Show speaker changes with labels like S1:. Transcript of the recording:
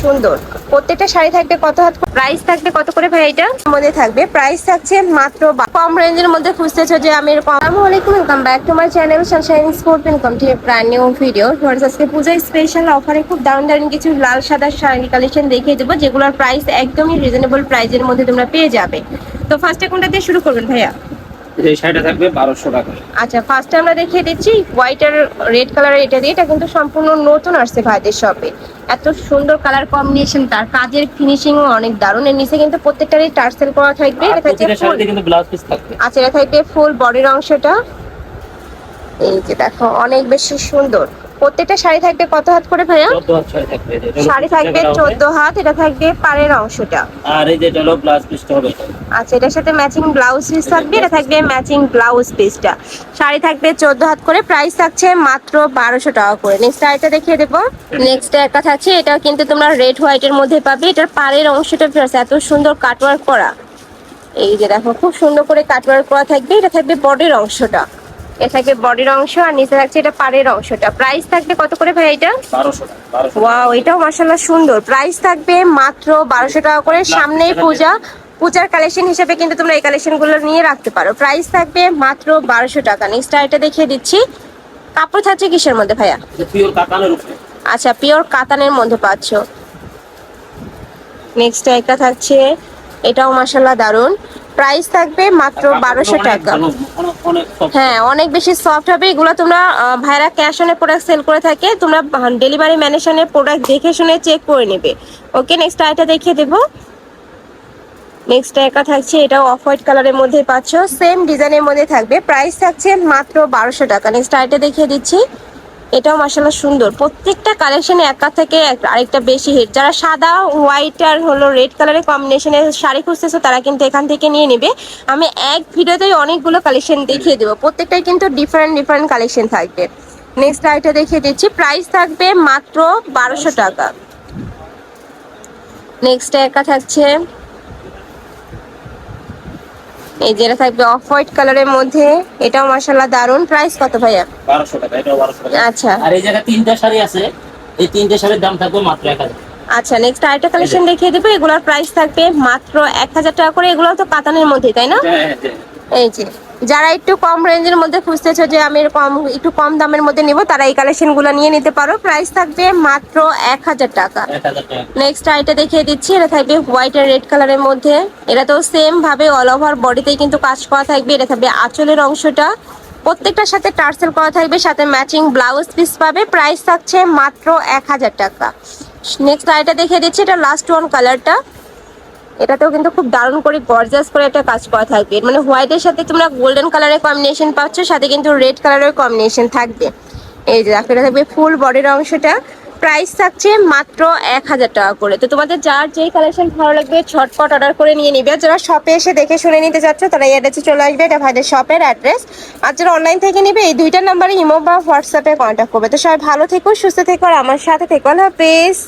S1: সুন্দর। প্রত্যেকটা শাড়ি থাকবে কত হাত প্রাইস থাকবে কত করে ভাই এটা? মধ্যে থাকবে। প্রাইস থাকছে মাত্র কম রেঞ্জের মধ্যে খুঁজতেছো যে আমি এরকম আলাইকুম welcome back to my channel sunshine sport welcome to brand new video আজকে পূজা স্পেশাল অফারে খুব দারুণ দারুণ কিছু লাল সাদা শাড়ি কালেকশন দেখিয়ে দেবো যেগুলোর প্রাইস একদমই রিজনেবল প্রাইসের মধ্যে তোমরা পেয়ে যাবে। তো ফার্স্টে কোনটা দিয়ে শুরু করবেন ভাইয়া?
S2: এই শাড়িটা থাকবে বারোশো টাকা।
S1: আচ্ছা ফার্স্টে আমরা দেখিয়ে দিচ্ছি হোয়াইট আর রেড কালারের এটা দিয়ে। এটা কিন্তু সম্পূর্ণ নতুন আসছে ভাইদের শপে এত সুন্দর কালার কম্বিনেশন তার কাজের ফিনিশিংও অনেক দারুণ। এর নিচে কিন্তু প্রত্যেকটারই টার্সেল করা থাকবে। এটা থাকছে ফুল
S2: কিন্তু ব্লাউজ পিস থাকবে।
S1: আচ্ছা এটা থাকবে ফুল বডির অংশটা এই যে দেখো অনেক বেশি সুন্দর। প্রত্যেকটা শাড়ি থাকবে কত হাত করে ভাইয়া?
S2: শাড়ি থাকবে।
S1: চোদ্দ হাত এটা থাকবে পাড়ের অংশটা।
S2: আর এই যে এটা হলো ব্লাউজ পিসটা হবে।
S1: আচ্ছা এটার সাথে ম্যাচিং ব্লাউজ পিস থাকবে এটা থাকবে ম্যাচিং ব্লাউজ পিসটা শাড়ি থাকবে চোদ্দ হাত করে প্রাইস থাকছে মাত্র বারোশো টাকা করে। নেক্সট শাড়িটা দেখিয়ে দেবো। নেক্সট একটা থাকছে এটাও কিন্তু তোমরা রেড হোয়াইটের মধ্যে পাবে। এটার পাড়ের অংশটা এত সুন্দর কাটওয়ার্ক করা। এই যে দেখো খুব সুন্দর করে কাটওয়ার্ক করা থাকবে এটা থাকবে বডির অংশটা। এটা থাকবে বডির অংশ আর নিচে থাকছে এটা পাড়ের অংশটা। প্রাইস থাকবে কত করে ভাই এটা? ওয়াও এটাও মাশাআল্লাহ সুন্দর। প্রাইস থাকবে মাত্র বারোশো টাকা করে। সামনেই পূজা। পূজার কালেকশন হিসেবে কিন্তু তোমরা এই কালেকশনগুলো নিয়ে রাখতে পারো। প্রাইস থাকবে মাত্র বারোশো টাকা। নেক্সট এটা দেখিয়ে দিচ্ছি। কাপড় থাকছে কিসের মধ্যে ভাইয়া? আচ্ছা পিওর কাতানের মধ্যে পাচ্ছ। নেক্সট একটা থাকছে এটাও মাশাআল্লাহ দারুণ প্রাইস থাকবে মাত্র বারোশো টাকা। হ্যাঁ অনেক বেশি সফট হবে। এগুলো তোমরা ভাইরা ক্যাশ অনে প্রোডাক্ট সেল করে থাকে। তোমরা ডেলিভারি ম্যানেশনের প্রোডাক্ট দেখে শুনে চেক করে নেবে। ওকে নেক্সট আইটা দেখিয়ে দেবো। নেক্সট একটা থাকছে, এটাও অফ হোয়াইট কালারের মধ্যে পাচ্ছ। সেম ডিজাইনের মধ্যে থাকবে। প্রাইস থাকছে মাত্র বারোশো টাকা। নেক্সট আইটা দেখিয়ে দিচ্ছি। এটাও মাসাল্লাহ সুন্দর। প্রত্যেকটা কালেকশনে একা থেকে আরেকটা বেশি হিট যারা সাদা হোয়াইট আর হলো রেড কালারের কম্বিনেশনের শাড়ি খুঁজতেছো, তারা কিন্তু এখান থেকে নিয়ে নেবে। আমি এক ভিডিওতেই অনেকগুলো কালেকশন দেখিয়ে দেবো। প্রত্যেকটাই কিন্তু ডিফারেন্ট ডিফারেন্ট কালেকশন থাকবে। নেক্সট আইটা দেখিয়ে দিচ্ছি। প্রাইস থাকবে মাত্র বারোশো টাকা। নেক্সট একা থাকছে এই যেটা থাকবে অফ হোয়াইট কালারের মধ্যে এটাও মাশাআল্লাহ দারুণ প্রাইস কত ভাইয়া?
S2: 1200 টাকা এটাও বারোশো টাকা।
S1: আচ্ছা।
S2: আর এই জায়গা তিনটা শাড়ি আছে এই তিনটে শাড়ির দাম থাকবে মাত্র এক হাজার।
S1: আচ্ছা নেক্সট আরেকটা কালেকশন দেখিয়ে দেবো এগুলোর প্রাইস থাকবে মাত্র এক হাজার টাকা করে এগুলো তো কাতানের মধ্যে তাই না?
S2: হ্যাঁ, হ্যাঁ, হ্যাঁ।
S1: এই যে। যারা একটু কম রেঞ্জের মধ্যে খুঁজতেছো যে আমি কম একটু কম দামের মধ্যে নিব তারা এই কালেকশনগুলো নিয়ে নিতে পারো। প্রাইস থাকবে মাত্র এক হাজার টাকা। নেক্সট আইটা দেখিয়ে দিচ্ছি এটা থাকবে হোয়াইট আর রেড কালারের মধ্যে। এটা তো সেম ভাবে অল ওভার বডিতেই কিন্তু কাজ করা থাকবে। এটা থাকবে আঁচলের অংশটা। প্রত্যেকটার সাথে টার্সেল করা থাকবে সাথে ম্যাচিং ব্লাউজ পিস পাবে। প্রাইস থাকছে মাত্র এক হাজার টাকা। নেক্সট আইটা দেখিয়ে দিচ্ছি এটা লাস্ট ওয়ান কালারটা এটাতেও কিন্তু খুব দারুণ করে গর্জাস করে একটা কাজ করা থাকবে। মানে হোয়াইটের সাথে তোমরা গোল্ডেন কালারের কম্বিনেশন পাচ্ছ, সাথে কিন্তু রেড কালারের কম্বিনেশন থাকবে। এই যে দেখো, এটা থাকবে ফুল বডির অংশটা। প্রাইস থাকছে মাত্র এক হাজার টাকা করে। তো তোমাদের যার যেই কালেকশন ভালো লাগবে ছটপট অর্ডার করে নিয়ে নিবে। যারা শপে এসে দেখে শুনে নিতে চাচ্ছ, তারা এই অ্যাড্রেসে চলে আসবে। এটা ভাইদের শপের অ্যাড্রেস আর যারা অনলাইন থেকে নিবে, এই দুইটা নাম্বারে ইমো বা হোয়াটসঅ্যাপে কন্ট্যাক্ট করবে। তো সবাই ভালো থেকো, সুস্থ থেকো, আর আমার সাথে থেকো। আল্লাহ হাফেজ।